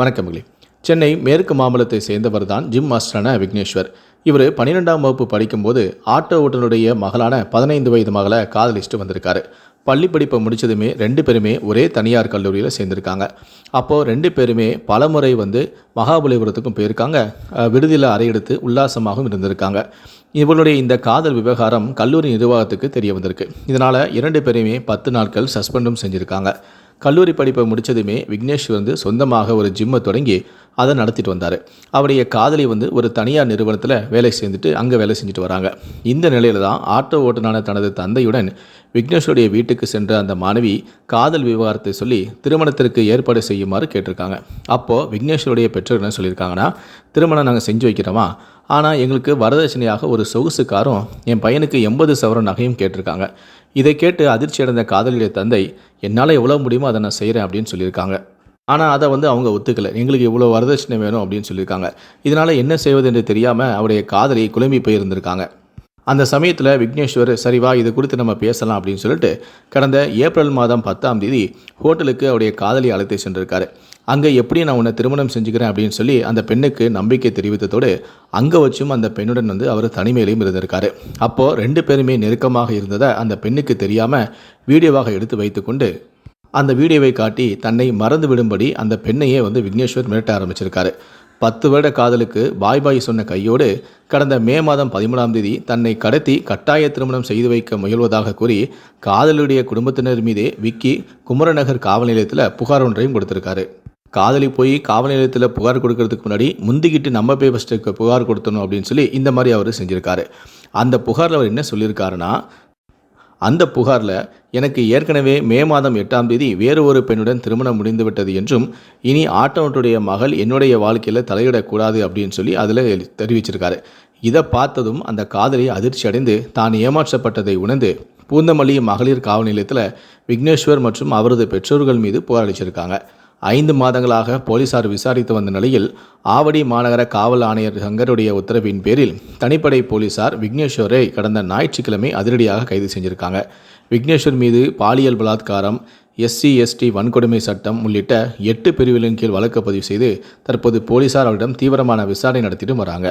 வணக்கமிகளே சென்னை மேற்கு மாம்பலத்தை சேர்ந்தவர் தான் ஜிம் மாஸ்டரான விக்னேஸ்வர். இவர் பன்னிரெண்டாம் வகுப்பு படிக்கும்போது ஆட்டோ ஓட்டுநருடைய மகளான பதினைந்து வயது மகளை காதலிச்சுட்டு வந்திருக்காரு. பள்ளி படிப்பை முடித்ததுமே ரெண்டு பேருமே ஒரே தனியார் கல்லூரியில் சேர்ந்திருக்காங்க. அப்போது ரெண்டு பேருமே பலமுறை வந்து மகாபலிபுரத்துக்கும் போயிருக்காங்க. விடுதியில் அறையெடுத்து உல்லாசமாகவும் இருந்திருக்காங்க. இவருடைய இந்த காதல் விவகாரம் கல்லூரி நிர்வாகத்துக்கு தெரிய வந்திருக்கு. இதனால் இரண்டு பேருமே பத்து நாட்கள் சஸ்பெண்டும் செஞ்சுருக்காங்க. கல்லூரி படிப்பை முடிச்சதுமே விக்னேஷ் வந்து சொந்தமாக ஒரு ஜிம்மை தொடங்கி அதை நடத்திட்டு வந்தார். அவருடைய காதலி வந்து ஒரு தனியார் நிறுவனத்தில் வேலை செஞ்சுட்டு அங்கே வேலை செஞ்சுட்டு வராங்க. இந்த நிலையில் தான் ஆட்டோ ஓட்டுநான தனது தந்தையுடன் விக்னேஷுடைய வீட்டுக்கு சென்ற அந்த மாணவி காதல் விவகாரத்தை சொல்லி திருமணத்திற்கு ஏற்பாடு செய்யுமாறு கேட்டிருக்காங்க. அப்போது விக்னேஷுடைய பெற்றோர் என்ன சொல்லியிருக்காங்கன்னா திருமணம் நாங்கள் செஞ்சு வைக்கிறோமா? ஆனால் எங்களுக்கு வரதட்சணையாக ஒரு சொகுசு காரும் என் பையனுக்கு எண்பது சவரன் நகையும் கேட்டிருக்காங்க. இதை கேட்டு அதிர்ச்சி அடைந்த காதலியுடைய தந்தை என்னால் எவ்வளோ முடியுமோ அதை நான் செய்கிறேன் அப்படின்னு சொல்லியிருக்காங்க. ஆனால் அதை வந்து அவங்க ஒத்துக்கலை. எங்களுக்கு இவ்வளோ வரதட்சணை வேணும் அப்படின்னு சொல்லியிருக்காங்க. இதனால் என்ன செய்வது என்று தெரியாமல் அவருடைய காதலி குழம்பி போயிருந்திருக்காங்க. அந்த சமயத்தில் விக்னேஸ்வர் சரி வா இது குறித்து நம்ம பேசலாம் அப்படின்னு சொல்லிட்டு கடந்த ஏப்ரல் மாதம் பத்தாம் தேதி ஹோட்டலுக்கு அவருடைய காதலி அழைத்து சென்றிருக்காரு. அங்கே எப்படி நான் உன்னை திருமணம் செஞ்சுக்கிறேன் அப்படின்னு சொல்லி அந்த பெண்ணுக்கு நம்பிக்கை தெரிவித்ததோடு அங்கே வச்சும் அந்த பெண்ணுடன் வந்து அவர் தனிமையிலையும் இருந்திருக்காரு. அப்போது ரெண்டு பேருமே நெருக்கமாக இருந்ததை அந்த பெண்ணுக்கு தெரியாமல் வீடியோவாக எடுத்து வைத்துக்கொண்டு அந்த வீடியோவை காட்டி தன்னை மறந்து விடும்படி அந்த பெண்ணையே வந்து விக்னேஸ்வர் மிரட்ட ஆரம்பிச்சிருக்காரு. பத்து வருட காதலுக்கு பாய் பாய் சொன்ன கையோடு கடந்த மே மாதம் பதிமூணாம் தேதி தன்னை கடத்தி கட்டாய திருமணம் செய்து வைக்க முயல்வதாக கூறி காதலுடைய குடும்பத்தினர் மீதே விக்கி குமரநகர் காவல் நிலையத்தில் புகார் ஒன்றையும் கொடுத்திருக்காரு. காதலி போய் காவல் நிலையத்தில் புகார் கொடுக்கறதுக்கு முன்னாடி முந்திக்கிட்டு நம்ம போய் ஃபஸ்ட்டு புகார் கொடுத்தணும் அப்படின்னு சொல்லி இந்த மாதிரி அவர் செஞ்சுருக்காரு. அந்த புகாரில் அவர் என்ன சொல்லியிருக்காருன்னா அந்த புகாரில் எனக்கு ஏற்கனவே மே மாதம் எட்டாம் தேதி வேறு ஒரு பெண்ணுடன் திருமணம் முடிந்துவிட்டது என்றும் இனி ஆட்டோனுடைய மகள் என்னுடைய வாழ்க்கையில் தலையிடக்கூடாது அப்படின்னு சொல்லி அதில் தெரிவிச்சிருக்காரு. இதை பார்த்ததும் அந்த காதலி அதிர்ச்சி அடைந்து தான் ஏமாற்றப்பட்டதை உணர்ந்து பூந்தமல்லி மகளிர் காவல் நிலையத்தில் விக்னேஸ்வர் மற்றும் அவரது பெற்றோர்கள் மீது புகாரளிச்சிருக்காங்க அளிச்சிருக்காங்க. ஐந்து மாதங்களாக போலீசார் விசாரித்து வந்த நிலையில் ஆவடி மாநகர காவல் ஆணையர் சங்கருடைய உத்தரவின் பேரில் தனிப்படை போலீசார் விக்னேஸ்வரை கடந்த ஞாயிற்றுக்கிழமை அதிரடியாக கைது செஞ்சிருக்காங்க. விக்னேஸ்வர் மீது பாலியல் பலாத்காரம் எஸ்சி எஸ்டி வன்கொடுமை சட்டம் உள்ளிட்ட எட்டு பிரிவுகளின் கீழ் வழக்கு பதிவு செய்து தற்போது போலீசார் அவரிடம் தீவிரமான விசாரணை நடத்திட்டு வராங்க.